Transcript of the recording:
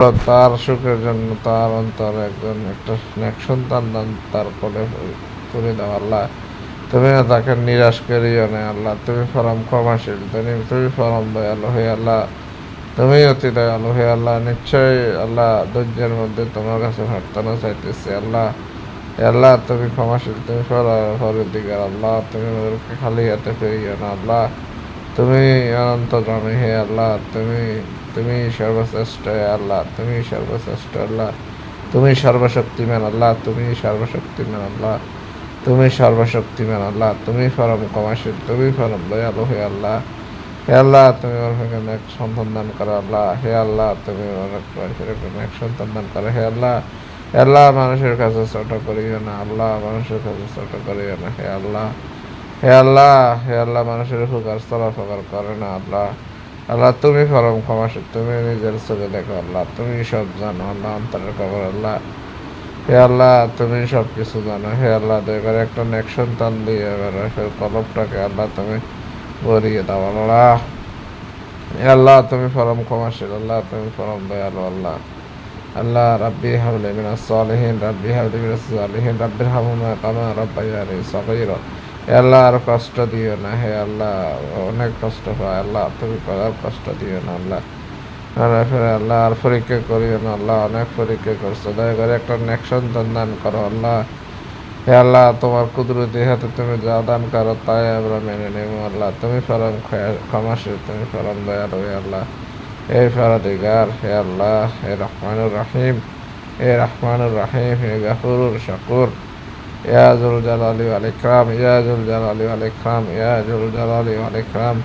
তার সুখের জন্য তার অন্তর একজন, একটা নেক সন্তান দান তারপরে করে দাও আল্লাহ। তুমি তাকে নিরাশ করিও না আল্লাহ। তুমি ফরম ক্ষমাশীল, তুমি তুমি ফরম দয়ালু হে আল্লাহ। তুমি অতি দয়ালু হে আল্লাহ। নিশ্চয়ই আল্লাহ ধৈর্যের মধ্যে তোমার কাছে প্রার্থনা চাইতেছি আল্লাহ। আল্লাহ, তুমি ক্ষমাশীল, তুমি ফরের দিগার আল্লাহ। তুমি খালি হাতে ফিরিও না আল্লাহ। তুমি অনন্ত জানি হে আল্লাহ। তুমি তুমি সর্বশ্রেষ্ঠ আল্লাহ, তুমি সর্বশ্রেষ্ঠ আল্লাহ, তুমি সর্বশক্তিমান আল্লাহ, তুমি সর্বশক্তিমান আল্লাহ, তুমি সর্বশক্তিমান আল্লাহ, তুমি ফরম কমাশীল তুমি ফরম দয়ালু হে আল্লাহ। হে আল্লাহ, তুমি এক সন্তান দান করো আল্লাহ। হে আল্লাহ, তুমি এক সন্তান দান করো। হে আল্লাহ হে আল্লাহ, মানুষের কাছে ছোট করিও না আল্লাহ, মানুষের কাছে ছোট করিও না। হে আল্লাহ হে আল্লাহ হে আল্লাহ, মানুষের উপকার চলাফকার করে না আল্লাহ। আল্লাহ, তুমি ফরম ক্ষমাসী তুমি নিজের চোখে দেখো আল্লাহ, তুমি সব জানো আল্লাহ, অন্তরের খবর আল্লাহ। হে আল্লাহ, তুমি সব কিছু জানো, হে আল্লাহ, দয়া করে একটা নেক সন্তান দিয়ে এবার ফের কলবটাকে আল্লাহ তুমি ভরিয়ে দাও আল্লাহ। হে আল্লাহ, তুমি ফরম ক্ষমাশীল, আল্লাহ, তুমি ফরম দয়ালু আল্লাহ। আল্লাহ, রাব্বি হাবলি মিনাস সালিহিন, রাব্বি হাবলি মিনাস সালিহিন রাব্বির হামুমা কামা রাব্বায়ানি সগীরা। আল্লাহ আর কষ্ট দিও না, হে আল্লাহ, অনেক কষ্ট পায় আল্লাহ, তুমি আর কষ্ট দিও না, আল্লাহ। আল্লাহ আর পরীক্ষা করিও না, আল্লাহ, অনেক পরীক্ষা করছ। দয়া করে একটা নেক দান করো, আল্লাহ। হে আল্লাহ, তোমার কুদরতি হাতে তুমি যা দান করো, তাই আমরা মেনে নেব, আল্লাহ। তুমি ফরম ক্ষমাসী তুমি ফরম দয়ালু, হে আল্লাহ। হে ফরাদিগার হে আল্লাহ, হে রহমানুর রাহিম, হে রহমানুর রাহিম, হে গাফুরুর শাকুর। يا ذو الجلال والإكرام يا ذو الجلال والإكرام يا ذو الجلال والإكرام.